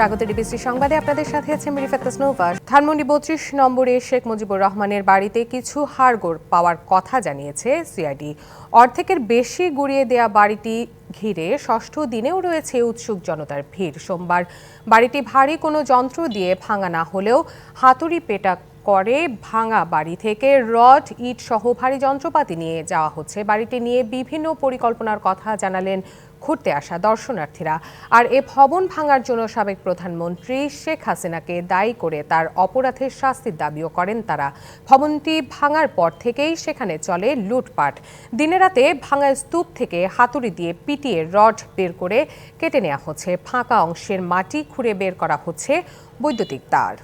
স্বাগত ডিবিসি সংবাদে। আপনাদের সাথে আছে মিরিফাত তাসনোভা ধানমন্ডি বত্রিশ নম্বরে শেখ মুজিবুর রহমানের বাড়িতে কিছু হাড়গোড় পাওয়ার কথা জানিয়েছে সিআইডি। অর্ধেকের বেশি গুড়িয়ে দেয়া বাড়িটি ঘিরে ষষ্ঠ দিনেও রয়েছে উৎসুক জনতার ভিড়। সোমবার বাড়িটি ভারী কোনো যন্ত্র দিয়ে ভাঙা না হলেও হাতুড়ি পেটা করে ভাঙা বাড়ি থেকে রড, ইট সহ ভারী যন্ত্রপাতি নিয়ে যাওয়া হচ্ছে। বাড়িটি নিয়ে বিভিন্ন পরিকল্পনার কথা জানালেন ঘুরতে আসা দর্শনার্থীরা। আর এ ভবন ভাঙার জন্য সাবেক প্রধানমন্ত্রী শেখ হাসিনাকে দায়ী করে তার অপরাধের শাস্তির দাবিও করেন তারা। ভবনটি ভাঙার পর থেকেই সেখানে চলে লুটপাট। দিনে রাতে ভাঙা স্তূপ থেকে হাতুড়ি দিয়ে পিটিয়ে রড বের করে কেটে নেওয়া হচ্ছে। ফাঁকা অংশের মাটি খুঁড়ে বের করা হচ্ছে বৈদ্যুতিক তার।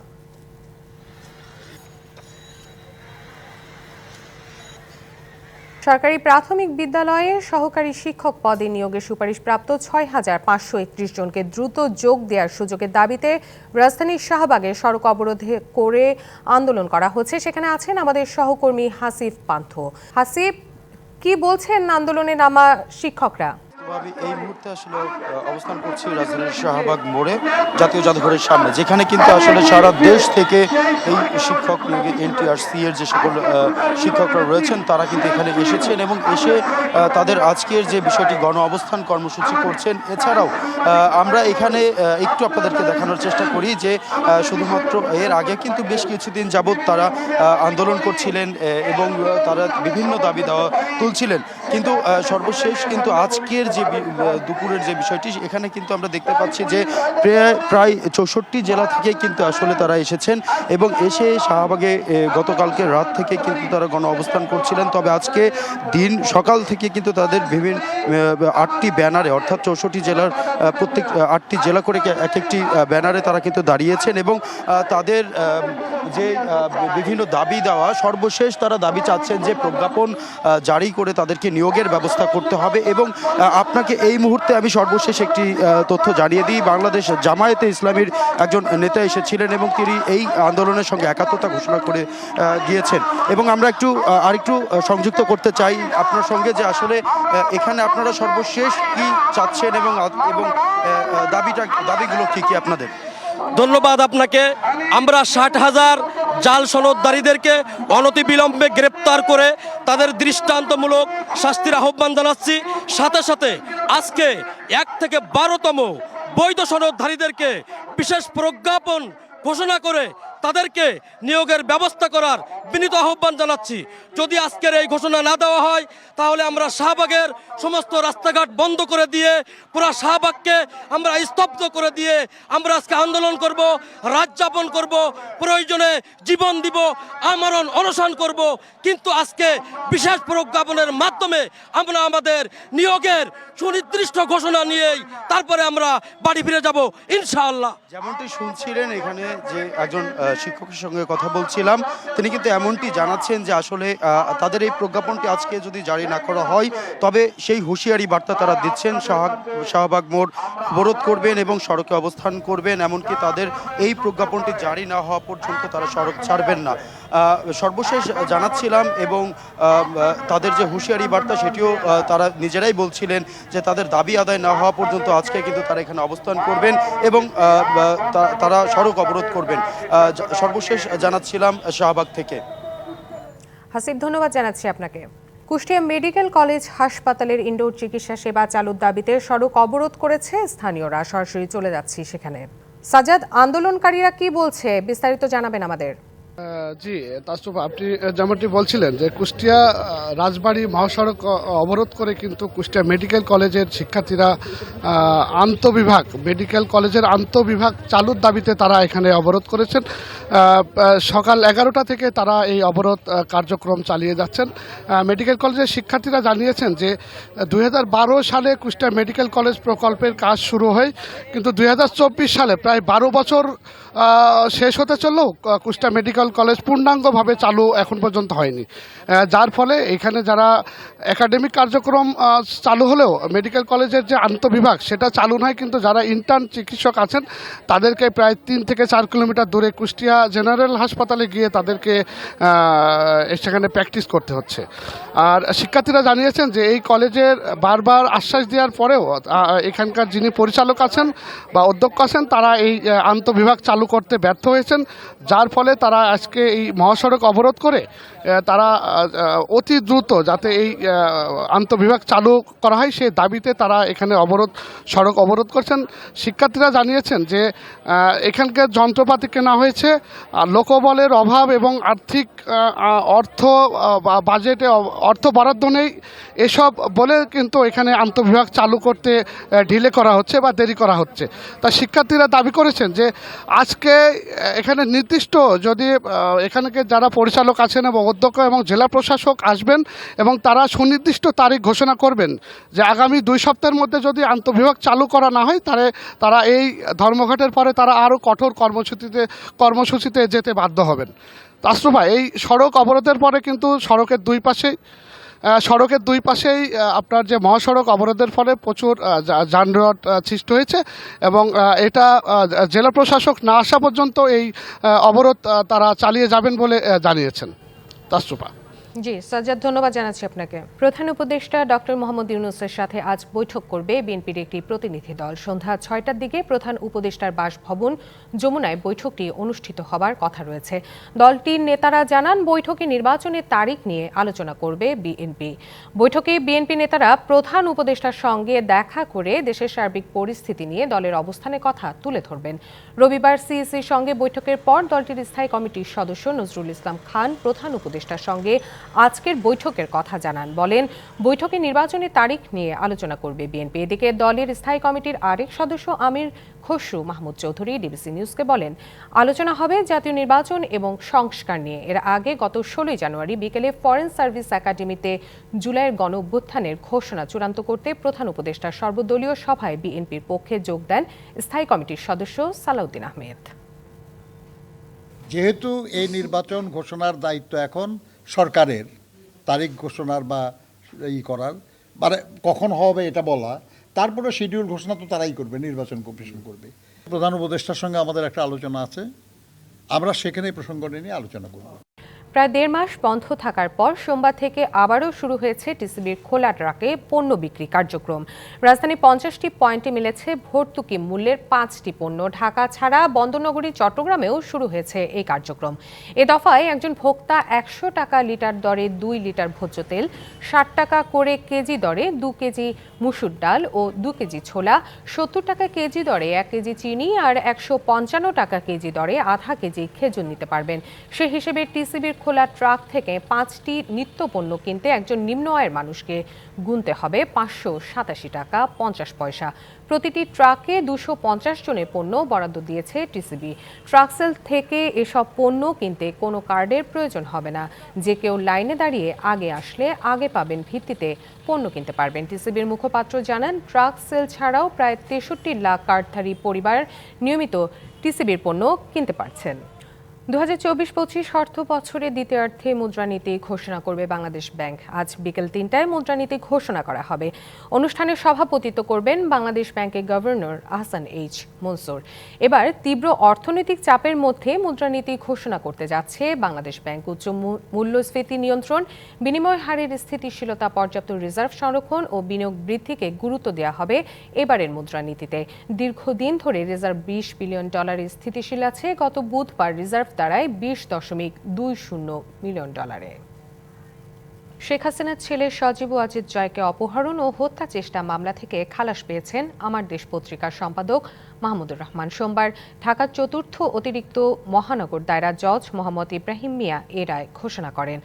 সরকারি প্রাথমিক বিদ্যালয়ে সহকারী শিক্ষক পদে নিয়োগের সুপারিশপ্রাপ্ত ছয় হাজার পাঁচশো একত্রিশ জনকে দ্রুত যোগ দেওয়ার সুযোগের দাবিতে রাজধানীর শাহবাগে সড়ক অবরোধে করে আন্দোলন করা হচ্ছে। সেখানে আছেন আমাদের সহকর্মী হাসিফ পান্থ। হাসিফ, কি বলছেন আন্দোলনে নামা শিক্ষকরা? আমি এই মুহূর্তে আসলে অবস্থান করছি রাজধানীর শাহবাগ মোড়ে, জাতীয় জাদুঘরের সামনে, যেখানে কিন্তু আসলে সারা দেশ থেকে এই শিক্ষক নিয়োগে এনটিআরসি এর যে সকল শিক্ষকরা রয়েছেন, তারা কিন্তু এখানে এসেছেন এবং এসে তাদের আজকের যে বিষয়টি গণ অবস্থান কর্মসূচি করছেন, এছাড়াও আমরা এখানে একটু আপনাদেরকে দেখানোর চেষ্টা করি যে শুধুমাত্র এর আগে কিন্তু বেশ কিছুদিন যাবৎ তারা আন্দোলন করছিলেন এবং তারা বিভিন্ন দাবি দেওয়া তুলছিলেন। কিন্তু সর্বশেষ কিন্তু আজকের যে দুপুরের যে বিষয়টি, এখানে কিন্তু আমরা দেখতে পাচ্ছি যে প্রায় চৌষট্টি জেলা থেকে কিন্তু আসলে তারা এসেছেন এবং এসে শাহবাগে গতকালকে রাত থেকে কিন্তু তারা গণ অবস্থান করছিলেন। তবে আজকে দিন সকাল থেকে কিন্তু তাদের বিভিন্ন আটটি ব্যানারে, অর্থাৎ চৌষট্টি জেলার প্রত্যেক আটটি জেলা করে এক একটি ব্যানারে তারা কিন্তু দাঁড়িয়েছেন এবং তাদের যে বিভিন্ন দাবি দেওয়া, সর্বশেষ তারা দাবি চাচ্ছেন যে প্রজ্ঞাপন জারি করে তাদেরকে নিয়োগের ব্যবস্থা করতে হবে এবং আপনাকে এই মুহূর্তে আমি সর্বশেষ একটি তথ্য জানিয়ে দিই। বাংলাদেশ জামায়াতে ইসলামীর একজন নেতা এসেছিলেন এবং তিনি এই আন্দোলনের সঙ্গে একাত্মতা ঘোষণা করে গিয়েছেন। এবং আমরা একটু আরেকটু সংযুক্ত করতে চাই আপনার সঙ্গে যে আসলে এখানে আপনারা সর্বশেষ কি চাচ্ছেন এবং এবং দাবিটা, দাবিগুলো কী কী আপনাদের? ধন্যবাদ আপনাকে। আমরা ষাট হাজার জাল সনদদারীদেরকে অনতিবিলম্বে গ্রেপ্তার করে তাদের দৃষ্টান্তমূলক শাস্তির আহ্বান জানাচ্ছি। সাথে সাথে আজকে এক থেকে বারোতম বৈধ সনদধারীদেরকে বিশেষ প্রজ্ঞাপন ঘোষণা করে তাদেরকে নিয়োগের ব্যবস্থা করার বিনীত আহ্বান জানাচ্ছি। যদি আজকের এই ঘোষণা না দেওয়া হয়, তাহলে আমরা শাহবাগের সমস্ত রাস্তাঘাট বন্ধ করে দিয়ে, পুরা শাহবাগকে আমরা স্তব্ধ করে দিয়ে আমরা আজকে আন্দোলন করব, রাত যাপন করব, প্রয়োজনে জীবন দিব, আমরণ অনশন করব। কিন্তু আজকে বিশেষ প্রজ্ঞাপনের মাধ্যমে আমরা আমাদের নিয়োগের সুনির্দিষ্ট ঘোষণা নিয়েই তারপরে আমরা বাড়ি ফিরে যাব, ইনশাআল্লাহ। যেমনটি শুনছিলেন এখানে যে একজন শিক্ষকের সঙ্গে কথা বলছিলাম, তিনি কিন্তু এমনটি জানাচ্ছেন যে আসলে তাদের এই প্রজ্ঞাপনটি আজকে যদি জারি না করা হয়, তবে সেই হুঁশিয়ারি বার্তা তারা দিচ্ছেন শাহ- শাহবাগ মোড় অবরোধ করবেন এবং সড়কে অবস্থান করবেন, এমনকি তাদের এই প্রজ্ঞাপনটি জারি না হওয়া পর্যন্ত তারা সড়ক ছাড়বেন না। সর্বশেষ জানাচ্ছিলাম এবং তাদের যে হুঁশিয়ারি বার্তা সেটিও তারা নিজেরাই বলছিলেন যে তাদের দাবি আদায় না হওয়া পর্যন্ত আজকে কিন্তু তারা এখানে অবস্থান করবেন এবং তারা সড়ক অবরোধ করবেন। সর্বশেষ জানাচ্ছিলাম শাহবাগ থেকে। হাসিব, ধন্যবাদ জানাচ্ছি আপনাকে। কুষ্টিয়া মেডিকেল কলেজ হাসপাতালের ইনডোর চিকিৎসা সেবা চালুর দাবিতে সড়ক অবরোধ করেছে স্থানীয়রা। সরাসরি চলে যাচ্ছি সেখানে। সাজাদ, আন্দোলনকারীরা কি বলছে, বিস্তারিত জানাবেন আমাদের। জি তাসুফ আপনি, যেমনটি বলছিলেন যে কুষ্টিয়া রাজবাড়ী মহাসড়ক অবরোধ করে কিন্তু কুষ্টিয়া মেডিকেল কলেজের শিক্ষার্থীরা আন্তবিভাগ, মেডিকেল কলেজের আন্তবিভাগ চালুর দাবিতে তারা এখানে অবরোধ করেছেন। সকাল এগারোটা থেকে তারা এই অবরোধ কার্যক্রম চালিয়ে যাচ্ছেন। মেডিকেল কলেজের শিক্ষার্থীরা জানিয়েছেন যে দু হাজার বারো সালে কুষ্টিয়া মেডিকেল কলেজ প্রকল্পের কাজ শুরু হয়, কিন্তু দুই হাজার চব্বিশ সালে প্রায় বারো বছর শেষ হতে চললেও কুষ্টিয়া মেডিকেল মেডিকেল কলেজ পূর্ণাঙ্গভাবে চালু এখন পর্যন্ত হয়নি। যার ফলে এখানে যারা একাডেমিক কার্যক্রম চালু হলেও মেডিকেল কলেজের যে আন্তবিভাগ সেটা চালু নয়, কিন্তু যারা ইন্টার্ন চিকিৎসক আছেন, তাদেরকে প্রায় তিন থেকে চার কিলোমিটার দূরে কুষ্টিয়া জেনারেল হাসপাতালে গিয়ে তাদেরকে সেখানে প্র্যাকটিস করতে হচ্ছে। আর শিক্ষার্থীরা জানিয়েছেন যে এই কলেজের বারবার আশ্বাস দেওয়ার পরেও এখানকার যিনি পরিচালক আছেন বা অধ্যক্ষ আছেন, তারা এই আন্তবিভাগ চালু করতে ব্যর্থ হয়েছেন, যার ফলে তারা আজকে এই মহাসড়ক অবরোধ করে তারা অতি দ্রুত যাতে এই আন্তবিভাগ চালু করা হয় সেই দাবিতে তারা এখানে অবরোধ, সড়ক অবরোধ করছেন। শিক্ষার্থীরা জানিয়েছেন যে এখানকার যন্ত্রপাতি কেনা হয়েছে লোকবলের অভাব এবং আর্থিক অর্থ বাজেটে অর্থ বরাদ্দ নেই, এসব বলে কিন্তু এখানে আন্তবিভাগ চালু করতে ঢিলে করা হচ্ছে বা দেরি করা হচ্ছে। তা শিক্ষার্থীরা দাবি করেছেন যে, আজকে এখানে নির্দিষ্ট যদি এখানকে যারা পরিচালক আছেন এবং অধ্যক্ষ এবং জেলা প্রশাসক আসবেন এবং তারা সুনির্দিষ্ট তারিখ ঘোষণা করবেন যে আগামী দুই সপ্তাহের মধ্যে যদি আন্তঃবিভাগ চালু করা না হয় তাহলে তারা এই ধর্মঘটের পরে তারা আরও কঠোর কর্মসূচিতে কর্মসূচিতে যেতে বাধ্য হবেন। তাসরুফা এই সড়ক অবরোধের পরে কিন্তু সড়কের দুই আহ, সড়কের দুই পাশেই আপনার যে মহাসড়ক অবরোধের ফলে প্রচুর যানজট সৃষ্টি হয়েছে এবং এটা জেলা প্রশাসক না আসা পর্যন্ত এই অবরোধ তারা চালিয়ে যাবেন বলে জানিয়েছেন। তাসরুফা জি, সাজ্জাদ, ধন্যবাদ জানাচ্ছি আপনাকে। প্রধান উপদেষ্টা ডক্টর মোহাম্মদ ইউনুসের সাথে আজ বৈঠক করবে বিএনপির একটি প্রতিনিধি দল। সন্ধ্যা ছয়টার দিকে প্রধান উপদেষ্টার বাসভবন যমুনায় বৈঠকটি অনুষ্ঠিত হবার কথা রয়েছে। দলটির নেতারা জানান, বৈঠকে নির্বাচনের তারিখ নিয়ে আলোচনা করবে বিএনপি। বৈঠকে বিএনপি নেতারা প্রধান উপদেষ্টার সঙ্গে দেখা করে দেশের সার্বিক পরিস্থিতি নিয়ে দলের অবস্থানের কথা তুলে ধরবেন। রবিবার সিএসির সঙ্গে বৈঠকের পর দলটির স্থায়ী কমিটির সদস্য নজরুল ইসলাম খান প্রধান উপদেষ্টার সঙ্গে আজকের বৈঠকের কথা জানান। বলেন, বৈঠকে নির্বাচনের তারিখ নিয়ে আলোচনা করবে বিএনপি। এদিকে দলের স্থায়ী কমিটির আরেক সদস্য আমির খসরু মাহমুদ চৌধুরী, ডিবিসি নিউজকে বলেন, আলোচনা হবে জাতীয় নির্বাচন এবং সংস্কার নিয়ে। এর আগে গত ষোলোই জানুয়ারি বিকেলে ফরেন সার্ভিস একাডেমিতে জুলাইয়ের গণ অভ্যুত্থানের ঘোষণা চূড়ান্ত করতে প্রধান উপদেষ্টা সর্বদলীয় সভায় বিএনপির পক্ষে যোগ দেন স্থায়ী কমিটির সদস্য সালাউদ্দিন আহমেদ। যেহেতু এই নির্বাচন ঘোষণার দায়িত্ব এখন সরকারের, তারিখ ঘোষণার বা ই করার মানে কখন হবে এটা বলা তারপরে শিডিউল ঘোষণা তো তারাই করবে, নির্বাচন কমিশন করবে। প্রধান উপদেষ্টার সঙ্গে আমাদের একটা আলোচনা আছে, আমরা সেখানে প্রসঙ্গটা প্রসঙ্গ নিয়ে আলোচনা করব। প্রায় দেড় মাস বন্ধ থাকার পর সোমবার থেকে আবারও শুরু হয়েছে টিসিবির খোলা ট্রাকে পণ্য বিক্রি কার্যক্রম। রাজধানী পঞ্চাশটি পয়েন্টে মিলেছে ভর্তুকি মূল্যের পাঁচটি পণ্য। ঢাকা ছাড়া বন্দরনগরী, চট্টগ্রামেও শুরু হয়েছে এই কার্যক্রম। এ দফায় একজন ভোক্তা একশো টাকা লিটার দরে দুই লিটার ভোজ্য তেল, ষাট টাকা করে কেজি দরে দু কেজি মুসুর ডাল ও দু কেজি ছোলা, সত্তর টাকা কেজি দরে এক কেজি চিনি আর একশো পঞ্চান্ন টাকা কেজি দরে আধা কেজি খেজুর নিতে পারবেন। সে হিসেবে টিসিবির খোলা ট্রাক থেকে পাঁচটি নিত্য পণ্য কিনতে একজন নিম্ন আয়ের মানুষকে গুনতে হবে পাঁচশো সাতাশি টাকা পঞ্চাশ পয়সা। প্রতিটি ট্রাকে দুশো পঞ্চাশ জনের পণ্য বরাদ্দ দিয়েছে টিসিবি। ট্রাকসেল থেকে এসব পণ্য কিনতে কোনো কার্ডের প্রয়োজন হবে না। যে কেউ লাইনে দাঁড়িয়ে আগে আসলে আগে পাবেন ভিত্তিতে পণ্য কিনতে পারবেন। টিসিবির মুখপাত্র জানান, ট্রাক সেল ছাড়াও প্রায় তেষট্টি লাখ কার্ডধারী পরিবার নিয়মিত টিসিবির পণ্য কিনতে পারছেন। দু হাজার চব্বিশ পঁচিশ অর্থ বছরের দ্বিতীয়ার্ধে মুদ্রানীতি ঘোষণা করবে বাংলাদেশ ব্যাংক। আজ বিকেল তিনটায় মুদ্রানীতি ঘোষণা করা হবে। অনুষ্ঠানে সভাপতিত্ব করবেন বাংলাদেশ ব্যাংকের গভর্নর আহসান এইচ মনসুর। এবার তীব্র অর্থনৈতিক চাপের মধ্যে মুদ্রানীতি ঘোষণা করতে যাচ্ছে বাংলাদেশ ব্যাংক। উচ্চ মূল্যস্ফীতি নিয়ন্ত্রণ, বিনিময় হারের স্থিতিশীলতা, পর্যাপ্ত রিজার্ভ সংরক্ষণ ও বিনিয়োগ বৃদ্ধিকে গুরুত্ব দেওয়া হবে এবারের মুদ্রানীতিতে। দীর্ঘদিন ধরে রিজার্ভ বিশ বিলিয়ন ডলারে স্থিতিশীল আছে। গত বুধবার রিজার্ভ দাঁড়ায় বিশ দশমিক দুই শূন্য মিলিয়ন ডলারে। শেখ হাসিনার ছেলে সজীব ওয়াজিদ জয়কে অপহরণ ও হত্যা চেষ্টা মামলা থেকে খালাস পেয়েছেন আমার দেশ পত্রিকার সম্পাদক মাহমুদুর রহমান। সোমবার ঢাকার চতুর্থ অতিরিক্ত মহানগর দায়রা জজ মোহাম্মদ ইব্রাহিম মিয়া এ রায় ঘোষণা করেন।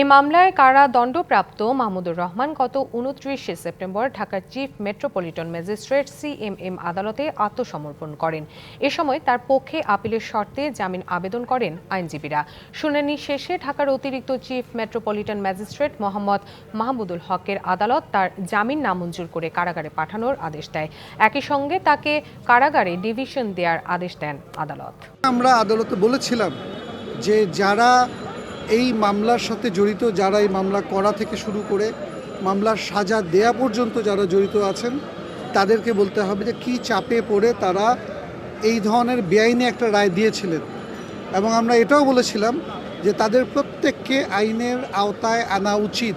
এ মামলায় কারা দণ্ডপ্রাপ্ত? মাহমুদুর রহমান গত উনত্রিশে সেপ্টেম্বর ঢাকার চিফ মেট্রোপলিটন ম্যাজিস্ট্রেট সিএমএম আদালতে আত্মসমর্পণ করেন। এ সময় তার পক্ষে আপিলের শর্তে জামিন আবেদন করেন আইনজীবীরা। শুনানি শেষে ঢাকার অতিরিক্ত chief metropolitan magistrate Mohammad Mahmudul হকের আদালত তার জামিন নামঞ্জুর করে কারাগারে পাঠানোর আদেশ দেয়। একই সঙ্গে তাকে কারাগারে ডিভিশন দেওয়ার আদেশ দেন আদালত। আমরা আদালতে বলেছিলাম যে যারা এই মামলার সাথে জড়িত, যারা এই মামলা করা থেকে শুরু করে মামলার সাজা দেয়া পর্যন্ত যারা জড়িত আছেন, তাদেরকে বলতে হবে যে কী চাপে পড়ে তারা এই ধরনের বেআইনি একটা রায় দিয়েছিলেন। এবং আমরা এটাও বলেছিলাম যে তাদের প্রত্যেককে আইনের আওতায় আনা উচিত।